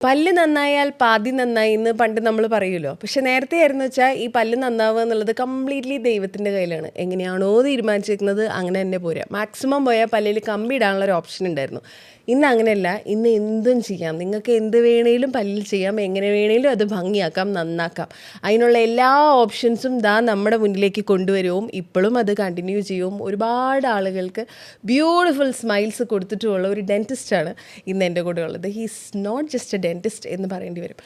പല്ല് നന്നായാൽ പാതി നന്നായി എന്ന് പണ്ട് നമ്മൾ പറയുമല്ലോ. പക്ഷെ നേരത്തെ ആയിരുന്നു വെച്ചാൽ ഈ പല്ല് നന്നാവുക എന്നുള്ളത് കംപ്ലീറ്റ്ലി ദൈവത്തിന്റെ കയ്യിലാണ്. എങ്ങനെയാണോ തീരുമാനിച്ചിരിക്കുന്നത് അങ്ങനെ തന്നെ പോരുക മാക്സിമം പോയാൽ പല്ലിൽ കമ്പി ഇടാനുള്ള ഒരു ഓപ്ഷൻ ഉണ്ടായിരുന്നു. ഇന്ന് അങ്ങനെയല്ല. ഇന്ന് എന്തും ചെയ്യാം. നിങ്ങൾക്ക് എന്ത് വേണേലും പല്ലിൽ ചെയ്യാം. എങ്ങനെ വേണേലും അത് ഭംഗിയാക്കാം നന്നാക്കാം. അതിനുള്ള എല്ലാ ഓപ്ഷൻസും ദാ നമ്മുടെ മുന്നിലേക്ക് കൊണ്ടുവരുവും ഇപ്പോഴും അത് കണ്ടിന്യൂ ചെയ്യും. ഒരുപാട് ആളുകൾക്ക് ബ്യൂട്ടിഫുൾ സ്മൈൽസ് കൊടുത്തിട്ടുമുള്ള ഒരു ഡെന്റിസ്റ്റാണ് ഇന്ന് എന്റെ കൂടെ ഉള്ളത് he's not just a dentist എന്ന് പറയേണ്ടി വരും.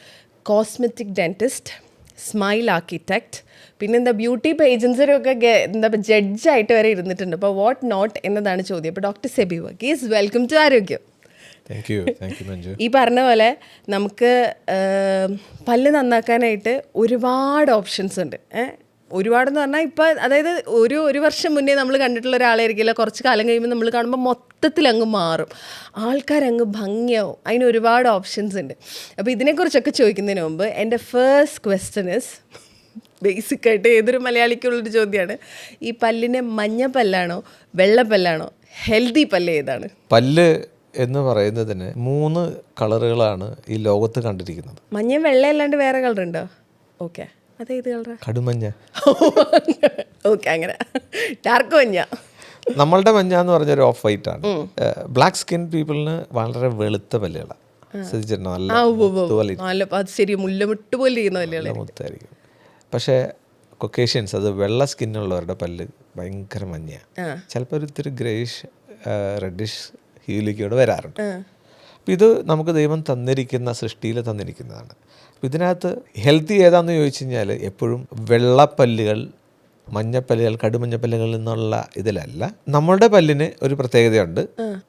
കോസ്മെറ്റിക് ഡെന്റിസ്റ്റ് സ്മൈൽ ആർക്കിടെക്ട് പിന്നെ എന്താ ബ്യൂട്ടി പേജൻസിനൊക്കെ എന്താ ജഡ്ജായിട്ട് വരെ ഇരുന്നിട്ടുണ്ട്. അപ്പോൾ വാട്ട് നോട്ട് എന്നതാണ് ചോദ്യം. അപ്പോൾ doctor Sebi Varghese welcome to Arogyam. Thank you thank you Manju. ഈ പറഞ്ഞ പോലെ നമുക്ക് പല്ല് നന്നാക്കാനായിട്ട് ഒരുപാട് ഓപ്ഷൻസ് ഉണ്ട്. ഒരുപാടെന്ന് പറഞ്ഞാൽ ഇപ്പോൾ അതായത് ഒരു ഒരു വർഷം മുന്നേ നമ്മൾ കണ്ടിട്ടുള്ള ഒരാളായിരിക്കില്ല. കുറച്ച് കാലം കഴിയുമ്പോൾ നമ്മൾ കാണുമ്പോൾ മൊത്തത്തിൽ അങ്ങ് മാറും. ആൾക്കാരങ്ങ് ഭംഗിയാവും. അതിന് ഒരുപാട് ഓപ്ഷൻസ് ഉണ്ട്. അപ്പോൾ ഇതിനെക്കുറിച്ചൊക്കെ ചോദിക്കുന്നതിന് മുമ്പ് എന്റെ ഫേസ്റ്റ് ക്വസ്റ്റ്യൻ ഇസ് ബേസിക്കായിട്ട് ഏതൊരു മലയാളിക്കുള്ളൊരു ചോദ്യമാണ് ഈ പല്ലിനെ മഞ്ഞ പല്ലാണോ വെള്ള പല്ലാണോ ഹെൽത്തി പല്ല് ഏതാണ്? പല്ല് എന്ന് പറയുന്നതിന് മൂന്ന് കളറുകളാണ് ഈ ലോകത്ത് കണ്ടിരിക്കുന്നത്. മഞ്ഞ വെള്ള അല്ലാണ്ട് വേറെ കളർ ഉണ്ടോ? ഓക്കെ കളറാ. കടുമഞ്ഞ ഓക്കെ അങ്ങനെ. ഡാർക്ക് മഞ്ഞ. നമ്മളുടെ മഞ്ഞ എന്ന് പറഞ്ഞ ഒരു ഓഫ് വൈറ്റ് ആണ് ബ്ലാക്ക് സ്കിൻ പീപ്പിളിന് വളരെ വെളുത്ത പല്ലുകളാണ് ശ്രദ്ധിച്ചിട്ടുണ്ടോ? നല്ല നല്ല അത് ശരി മുല്ലമുട്ട് പോലെ മുത്തായിരിക്കും. പക്ഷേ കൊക്കേഷ്യൻസ് അത് വെള്ള സ്കിന്നുള്ളവരുടെ പല്ല് ഭയങ്കര മഞ്ഞയാണ് ചിലപ്പോൾ ഒരു ഇത്തിരി ഗ്രേഷ് റെഡിഷ് ഹീലിക്കോട് വരാറുണ്ട്. അപ്പം ഇത് നമുക്ക് ദൈവം തന്നിരിക്കുന്ന സൃഷ്ടിയിൽ തന്നിരിക്കുന്നതാണ്. ഇതിനകത്ത് ഹെൽത്തി ഏതാന്ന് ചോദിച്ചു കഴിഞ്ഞാൽ എപ്പോഴും വെള്ളപ്പല്ലുകൾ മഞ്ഞപ്പല്ലുകൾ കടുമഞ്ഞപ്പല്ലുകളിൽ നിന്നുള്ള ഇതിലല്ല. നമ്മളുടെ പല്ലിന് ഒരു പ്രത്യേകതയുണ്ട്.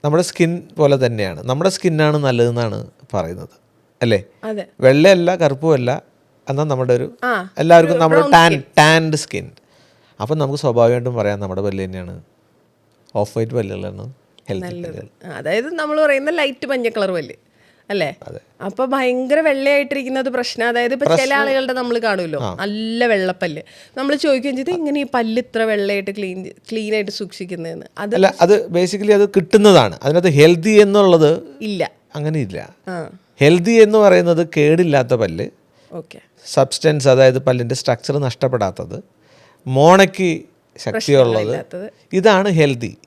നമ്മുടെ സ്കിൻ പോലെ തന്നെയാണ്. നമ്മുടെ സ്കിന്നാണ് നല്ലതെന്നാണ് പറയുന്നത്. അല്ലേ? വെള്ളയല്ല കറുപ്പുമല്ല എന്നാൽ നമ്മുടെ ഒരു എല്ലാവർക്കും നമ്മുടെ ടാൻ ടാൻഡ് സ്കിൻ അപ്പം നമുക്ക് സ്വാഭാവികമായിട്ടും പറയാം നമ്മുടെ പല്ല് തന്നെയാണ്. ഓഫ് വൈറ്റ് പല്ലുകളാണ് ഹെൽത്തി പല്ലുകൾ. അതായത് നമ്മൾ പറയുന്ന ലൈറ്റ് മഞ്ഞ കളർ പല്ല്. അല്ലേ? അപ്പൊ ഭയങ്കര വെള്ളയായിട്ടിരിക്കുന്നത് പ്രശ്നം. അതായത് ഇപ്പൊ ചില ആളുകളുടെ നമ്മൾ കാണുമല്ലോ? നല്ല വെള്ളപ്പല്ല്. നമ്മൾ ചോദിക്കുകയും ചെയ്ത് ഇങ്ങനെ ഈ പല്ല് ഇത്ര വെള്ളയായിട്ട് ക്ലീൻ ക്ലീൻ ആയിട്ട് സൂക്ഷിക്കുന്നതെന്ന്? അത് അത് ബേസിക്കലി അത് കിട്ടുന്നതാണ്. അതിനകത്ത് ഹെൽത്തി എന്നുള്ളത് ഇല്ല. അങ്ങനെ ഇല്ല ഹെൽത്തി എന്ന് പറയുന്നത് കേടില്ലാത്ത പല്ല്. ഓക്കെ. സബ്സ്റ്റൻസ് അതായത് പല്ലിന്റെ സ്ട്രക്ചർ നഷ്ടപ്പെടാത്തത്. മോണയ്ക്ക് ശക്തിയുള്ളത്. ഇതാണ് ഹെൽത്തി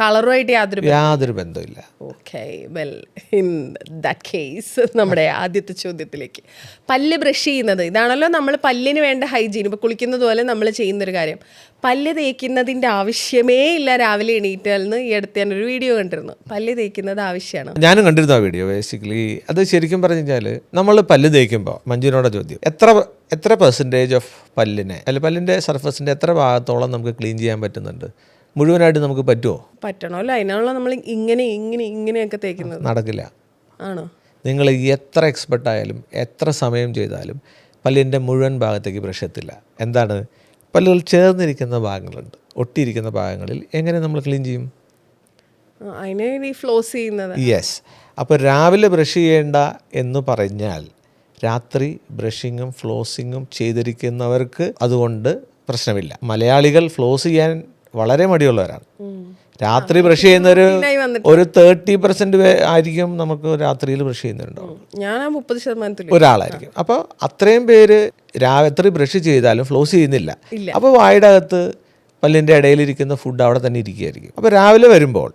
കളറുമായിട്ട് യാതൊരു യാതൊരു ബന്ധമില്ല okay well in that case നമ്മുടെ ആദ്യത്തെ ചോദ്യത്തിലേക്ക്. പല്ല് ബ്രഷ് ചെയ്യുന്നത്. ഇതാണല്ലോ നമ്മൾ പല്ലിന് വേണ്ട ഹൈജീൻ ഇപ്പോൾ കുളിക്കുന്നത് പോലെ നമ്മൾ ചെയ്യുന്നൊരു കാര്യം. പല്ല് തേക്കുന്നതിന്റെ ആവശ്യമേ ഇല്ല രാവിലെ എണീറ്റാൽ നിന്ന് ഈ അടുത്ത് ഞാൻ ഒരു വീഡിയോ കണ്ടിരുന്നു. പല്ല് തേക്കുന്നത് ആവശ്യമാണ്. ഞാനും കണ്ടിരുന്നു ആ വീഡിയോ ബേസിക്കലി അത് ശരിക്കും പറഞ്ഞു കഴിഞ്ഞാൽ നമ്മൾ പല്ല് തേക്കുമ്പോൾ മഞ്ജുവിനോട് ചോദ്യം എത്ര എത്ര പെർസെന്റേജ് ഓഫ് പല്ലിനെ അല്ലെ പല്ലിന്റെ സർഫസിന്റെ എത്ര ഭാഗത്തോളം നമുക്ക് ക്ലീൻ ചെയ്യാൻ പറ്റുന്നുണ്ട്? മുഴുവനായിട്ട് നമുക്ക് പറ്റുമോ പറ്റണമല്ലോ അതിനാണല്ലോ നമ്മൾ ഇങ്ങനെ ഇങ്ങനെ ഇങ്ങനെയൊക്കെ തേക്കുന്നത്. നടക്കില്ല. ആണോ? നിങ്ങൾ എത്ര എക്സ്പെർട്ട് ആയാലും എത്ര സമയം ചെയ്താലും പല്ലിന്റെ മുഴുവൻ ഭാഗത്തേക്ക് ബ്രഷ് എത്തില്ല. എന്താണ്? പല്ലുകൾ ചേർന്നിരിക്കുന്ന ഭാഗങ്ങളുണ്ട്. ഒട്ടിയിരിക്കുന്ന ഭാഗങ്ങളിൽ എങ്ങനെ നമ്മൾ ക്ലീൻ ചെയ്യും? ഫ്ലോസ് ചെയ്യുന്നത്. യെസ് അപ്പോൾ രാവിലെ ബ്രഷ് ചെയ്യേണ്ട എന്ന് പറഞ്ഞാൽ രാത്രി ബ്രഷിങ്ങും ഫ്ലോസിങ്ങും ചെയ്തിരിക്കുന്നവർക്ക് അതുകൊണ്ട് പ്രശ്നമില്ല. മലയാളികൾ ഫ്ലോസ് ചെയ്യാൻ വളരെ മടിയുള്ളവരാണ്. രാത്രി ബ്രഷ് ചെയ്യുന്നൊരു ഒരു തേർട്ടി പെർസെന്റ് ആയിരിക്കും നമുക്ക് രാത്രിയിൽ ബ്രഷ് ചെയ്യുന്നുണ്ടാവും. ഞാൻ മുപ്പത് ശതമാനത്തിൽ ഒരാളായിരിക്കും. അപ്പോൾ അത്രയും പേര് രാത്രി ബ്രഷ് ചെയ്താലും ഫ്ലോസ് ചെയ്യുന്നില്ല. അപ്പോൾ വായുടെ അകത്ത് പല്ലിന്റെ ഇടയിലിരിക്കുന്ന ഫുഡ് അവിടെ തന്നെ ഇരിക്കുകയായിരിക്കും. അപ്പോൾ രാവിലെ വരുമ്പോൾ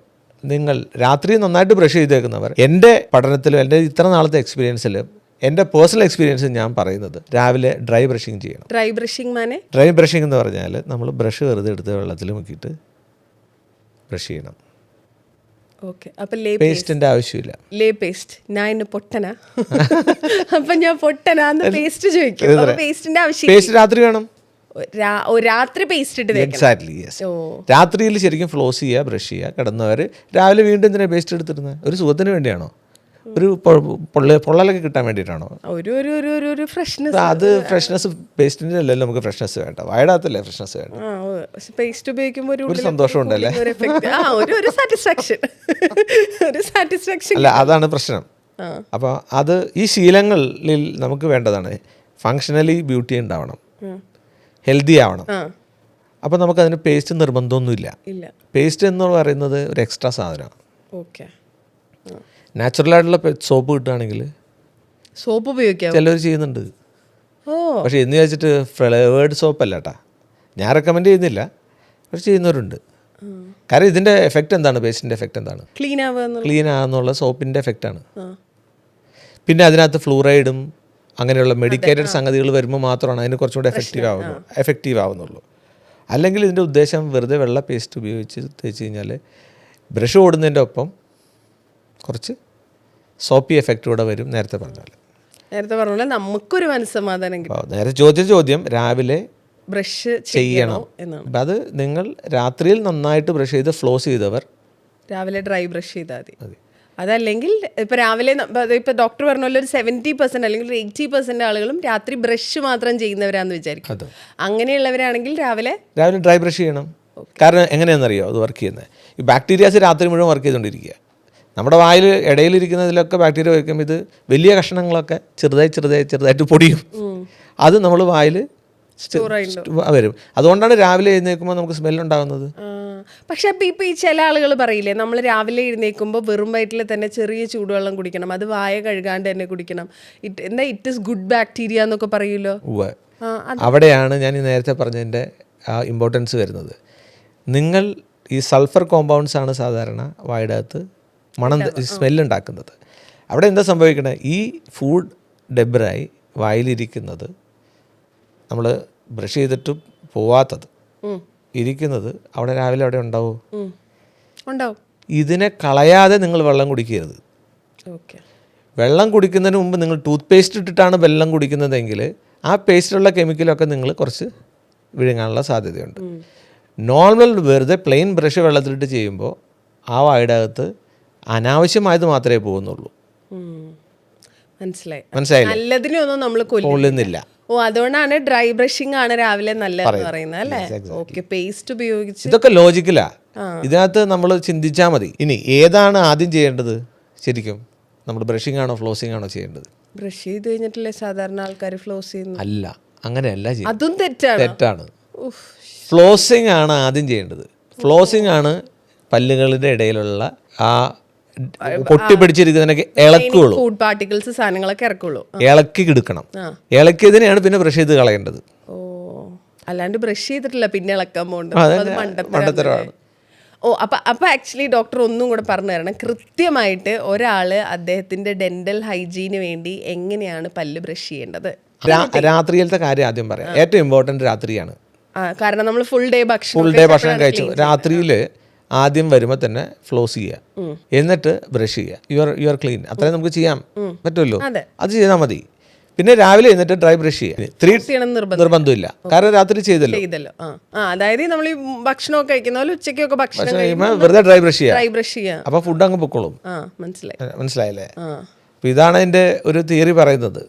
നിങ്ങൾ രാത്രി നന്നായിട്ട് ബ്രഷ് ചെയ്തേക്കുന്നവർ എന്റെ പഠനത്തിലും എന്റെ ഇത്ര നാളത്തെ എക്സ്പീരിയൻസിലും എന്റെ പേഴ്സണൽ എക്സ്പീരിയൻസ് ഞാൻ പറയുന്നത് രാവിലെ ഡ്രൈ ബ്രഷിങ് ചെയ്യണം. ഡ്രൈ ബ്രഷിംഗ് മാനെ? ഡ്രൈ ബ്രഷിംഗ് എന്ന് പറഞ്ഞാൽ നമ്മൾ ബ്രഷ് വെറുതെ എടുത്ത് വെള്ളത്തിൽ മുക്കിയിട്ട് ബ്രഷ് ചെയ്യണം. ഓക്കെ. അപ്പൊ ലേ പേസ്റ്റിന്റെ ആവശ്യമില്ല. ലേ പേസ്റ്റ്. ഞാൻ ഇന്ന് പൊട്ടനാ. അപ്പൊ ഞാൻ പൊട്ടനാന്ന് പേസ്റ്റ് ചോദിക്കും. പേസ്റ്റിന്റെ ആവശ്യം പേസ്റ്റ് രാത്രി വേണം. രാത്രി പേസ്റ്റ് ഇട്ട് തേക്കണം എക്സാക്ട്ലി യെസ് രാത്രിയിൽ ശരിക്കും ഫ്ലോസ് ചെയ്യുക ബ്രഷ് ചെയ്യുക കിടന്നവർ രാവിലെ വീണ്ടും ഇതിനെ പേസ്റ്റ് എടുത്തിരുന്നത് ഒരു സുഖത്തിന് വേണ്ടിയാണോ? ഒരു പൊള്ളലൊക്കെ കിട്ടാൻ വേണ്ടിയിട്ടാണോ? ഒരു ഒരു ഒരു ഒരു ഒരു ഫ്രഷ്നെസ് അത് ഫ്രഷ്നെസ് പേസ്റ്റിന്റെ അല്ലല്ലോ നമുക്ക് ഫ്രഷ്നെസ് വേണ്ട. വയടാത്തല്ലേ ഫ്രഷ്നെസ് വേണ്ട. പേസ്റ്റ് ഉപയോഗിക്കുമ്പോൾ ഒരു സന്തോഷം ഉണ്ടല്ലേ? ഒരു ഒരു സാറ്റിസ്ഫാക്ഷൻ ഒരു സാറ്റിസ്ഫാക്ഷൻ അല്ല അതാണ് പ്രശ്നം. അപ്പൊ അപ്പോൾ അത് ഈ ശീലങ്ങളിൽ നമുക്ക് വേണ്ടതാണ് ഫങ്ഷണലി ബ്യൂട്ടി ഉണ്ടാവണം. ഹെൽത്തി ആവണം. അപ്പോൾ നമുക്ക് അതിന് പേസ്റ്റ് നിർബന്ധമൊന്നുമില്ല. പേസ്റ്റ് എന്ന് പറയുന്നത് ഒരു എക്സ്ട്രാ സാധനമാണ്. ഓക്കെ നാച്ചുറലായിട്ടുള്ള സോപ്പ് കിട്ടുകയാണെങ്കിൽ സോപ്പ് ഉപയോഗിക്കാം ചിലർ ചെയ്യുന്നുണ്ട്. ഓ. പക്ഷേ എന്ന് വെച്ചിട്ട് ഫ്ലേവേഡ് സോപ്പ് അല്ല കേട്ടാ ഞാൻ റെക്കമെൻഡ് ചെയ്യുന്നില്ല. പക്ഷെ ചെയ്യുന്നവരുണ്ട്. കാരണം ഇതിന്റെ എഫക്റ്റ് എന്താണ്? പേസ്റ്റിന്റെ എഫക്റ്റ് എന്താണ്? ക്ലീൻ ആവുക ക്ലീൻ ആകുന്നുള്ള സോപ്പിന്റെ എഫക്റ്റാണ് പിന്നെ അതിനകത്ത് ഫ്ലൂറൈഡും അങ്ങനെയുള്ള മെഡിക്കേറ്റഡ് സംഗതികൾ വരുമ്പോൾ മാത്രമാണ് അതിന് കുറച്ചുകൂടി എഫക്റ്റീവ് ആവുന്നു. എഫക്റ്റീവ് ആവുന്നുള്ളൂ. അല്ലെങ്കിൽ ഇതിന്റെ ഉദ്ദേശം വെറുതെ വെള്ള പേസ്റ്റ് ഉപയോഗിച്ച് തേച്ച് കഴിഞ്ഞാൽ ബ്രഷ് ഓടുന്നതിന്റെ ഒപ്പം കുറച്ച് സോപ്പി എഫക്റ്റ് കൂടെ വരും നേരത്തെ പറഞ്ഞ പോലെ നേരത്തെ പറഞ്ഞ പോലെ നമുക്കൊരു മനസ്സമാധാനം കിട്ടും. നേരത്തെ ചോദിച്ച ചോദ്യം രാവിലെ ബ്രഷ് ചെയ്യണം എന്നാണ്. അത് നിങ്ങൾ രാത്രിയിൽ നന്നായിട്ട് ബ്രഷ് ചെയ്ത് ഫ്ലോസ് ചെയ്തവർ രാവിലെ ഡ്രൈ ബ്രഷ് ചെയ്താൽ മതി. അതല്ലെങ്കിൽ ഇപ്പം രാവിലെ ഇപ്പൊ- ഡോക്ടർ പറഞ്ഞ പോലെ ഒരു സെവന്റി പെർസെന്റ് അല്ലെങ്കിൽ ഒരു എയ്റ്റി പെർസെന്റ് ആളുകളും രാത്രി ബ്രഷ് മാത്രം ചെയ്യുന്നവരാന്ന് വിചാരിക്കും. അങ്ങനെയുള്ളവരാണെങ്കിൽ രാവിലെ രാവിലെ ഡ്രൈ ബ്രഷ് ചെയ്യണം. കാരണം എങ്ങനെയാണെന്നറിയോ? അത് വർക്ക് ചെയ്യുന്നത്. ഈ ബാക്ടീരിയാസ് രാത്രി മുഴുവൻ വർക്ക് ചെയ്തുകൊണ്ടിരിക്കുക. നമ്മുടെ വായിൽ ഇടയിലിരിക്കുന്നതിലൊക്കെ ബാക്ടീരിയ വയ്ക്കുമ്പോൾ ഇത് വലിയ കഷ്ണങ്ങളൊക്കെ ചെറുതായി ചെറുതായി ചെറുതായിട്ട് പൊടിയും. അത് നമ്മൾ വായിൽ വരും. അതുകൊണ്ടാണ് രാവിലെ എഴുന്നേൽക്കുമ്പോൾ നമുക്ക് സ്മെല്ലുണ്ടാകുന്നത് പക്ഷെ അപ്പൊ ഇപ്പൊ ഈ ചില ആളുകൾ പറയില്ലേ നമ്മൾ രാവിലെ എഴുന്നേൽക്കുമ്പോൾ വെറും വയറ്റിൽ തന്നെ ചെറിയ ചൂടുവെള്ളം കുടിക്കണം അത് വായ കഴുകാണ്ട് തന്നെ കുടിക്കണം. ഇറ്റ് എന്താ ഇറ്റ് ഇസ് ഗുഡ് ബാക്ടീരിയ എന്നൊക്കെ പറയൂലോ? അവിടെയാണ് ഞാൻ ഈ നേരത്തെ പറഞ്ഞതിന്റെ ആ ഇമ്പോർട്ടൻസ് വരുന്നത്. നിങ്ങൾ ഈ സൾഫർ കോമ്പൗണ്ട്സ് ആണ് സാധാരണ വായുടെ അകത്ത് മണം സ്മെല്ലുണ്ടാക്കുന്നത്. അവിടെ എന്താ സംഭവിക്കണേ? ഈ ഫുഡ് ഡെബ്രായി വായിലിരിക്കുന്നത് നമ്മൾ ബ്രഷ് ചെയ്തിട്ടും പോവാത്തത്. ഇരിക്കുന്നത് അവിടെ രാവിലെ അവിടെ ഉണ്ടാവും? ഇതിനെ കളയാതെ നിങ്ങൾ വെള്ളം കുടിക്കരുത്. ഓക്കെ. വെള്ളം കുടിക്കുന്നതിന് മുമ്പ് നിങ്ങൾ ടൂത്ത് പേസ്റ്റ് ഇട്ടിട്ടാണ് വെള്ളം കുടിക്കുന്നതെങ്കിൽ ആ പേസ്റ്റിലുള്ള കെമിക്കലൊക്കെ നിങ്ങൾ കുറച്ച് വിഴുങ്ങാനുള്ള സാധ്യതയുണ്ട്. നോർമൽ വെറുതെ പ്ലെയിൻ ബ്രഷ് വെള്ളത്തിലിട്ട് ചെയ്യുമ്പോൾ ആ വായുടെ അകത്ത് അനാവശ്യമായത് മാത്രമേ പോകുന്നുള്ളൂ. മനസ്സിലായി. നല്ലതിനൊന്നും നമ്മൾ കൊല്ലുന്നില്ല. ഓ അതുകൊണ്ടാണ് ഡ്രൈ ബ്രഷിംഗ് ആണ് രാവിലെ നല്ലതെന്ന് പറയുന്നത്. അല്ലേ? ഓക്കെ പേസ്റ്റ് ഉപയോഗിച്ച്. ഇതൊക്കെ ലോജിക്കലാ ഇതിനകത്ത് നമ്മൾ ചിന്തിച്ചാൽ മതി. ഇനി ഏതാണ് ആദ്യം ചെയ്യേണ്ടത്? ശരിക്കും നമ്മൾ ബ്രഷിംഗ് ആണോ ഫ്ലോസിംഗ് ആണോ ചെയ്യേണ്ടത്? ബ്രഷ് ചെയ്ത് കഴിഞ്ഞിട്ടല്ലേ സാധാരണ ആൾക്കാർ ഫ്ലോസ് ചെയ്യുന്നത്? അല്ല അങ്ങനെയല്ല ചെയ്യുന്നത് അതും തെറ്റാണ്. തെറ്റാണ്. ഫ്ലോസിംഗ് ആണ് ആദ്യം ചെയ്യേണ്ടത്. ഫ്ലോസിംഗ് ആണ് പല്ലുകളുടെ ഇടയിലുള്ള ആ പൊട്ടിപ്പിടിച്ചിരിക്കുന്നതിനൊക്കെ ഇളക്കുള്ളൂ. ഫുഡ് പാർട്ടിക്കിൾസ് സാധനങ്ങളൊക്കെ ഇറക്കുള്ളൂ. ഇളക്കി കിടക്കണം ആ. ഇളക്കിയതിനെയാണ് പിന്നെ ബ്രഷ് ചെയ്ത് കളയേണ്ടത്. അല്ലാണ്ട് ബ്രഷ് ചെയ്തിട്ടില്ല പിന്നെ ഇളക്കാൻ പോകേണ്ടത്. മണ്ടത്തരമാണ്. ഓ അപ്പൊ അപ്പൊ ആക്ച്വലി ഡോക്ടർ ഒന്നും കൂടെ പറഞ്ഞു തരണം. കൃത്യമായിട്ട് ഒരാൾ അദ്ദേഹത്തിന്റെ ഡെന്റൽ ഹൈജീന് വേണ്ടി എങ്ങനെയാണ് പല്ല് ബ്രഷ് ചെയ്യേണ്ടത്? രാത്രിയിലത്തെ കാര്യം ആദ്യം പറയാം. ഏറ്റവും ഇമ്പോർട്ടന്റ് രാത്രിയാണ്. കാരണം നമ്മൾ ഫുൾ ഡേ ഭക്ഷണം ഫുൾ ഡേ ഭക്ഷണം കഴിച്ചു. രാത്രിയിൽ ആദ്യം വരുമ്പോൾ തന്നെ ഫ്ലോസ് ചെയ്യുക എന്നിട്ട് ബ്രഷ് ചെയ്യുക you are you are clean അത്രയും നമുക്ക് ചെയ്യാൻ പറ്റുമല്ലോ? അതെ. ചെയ്താൽ മതി. പിന്നെ രാവിലെ എന്നിട്ട് ഡ്രൈ ബ്രഷ് ചെയ്യുക ത്രീ നിർബന്ധമില്ല. കാരണം രാത്രി ചെയ്തല്ലോ. അതായത് നമ്മൾ ഈ ഭക്ഷണമൊക്കെ കഴിക്കുന്ന പോലെ ഉച്ചയ്ക്കൊക്കെ ഭക്ഷണം കഴിയുമ്പോൾ വെറുതെ ഡ്രൈ ബ്രഷ് ചെയ്യുക ഡ്രൈ ബ്രഷ് ചെയ്യാം. അപ്പോൾ ഫുഡ് അങ്ങ് പൊക്കോളും. മനസ്സിലായി. മനസ്സിലായില്ലേ? അപ്പൊ ഇതാണ് അതിന്റെ ഒരു തിയറി പറയുന്നത്.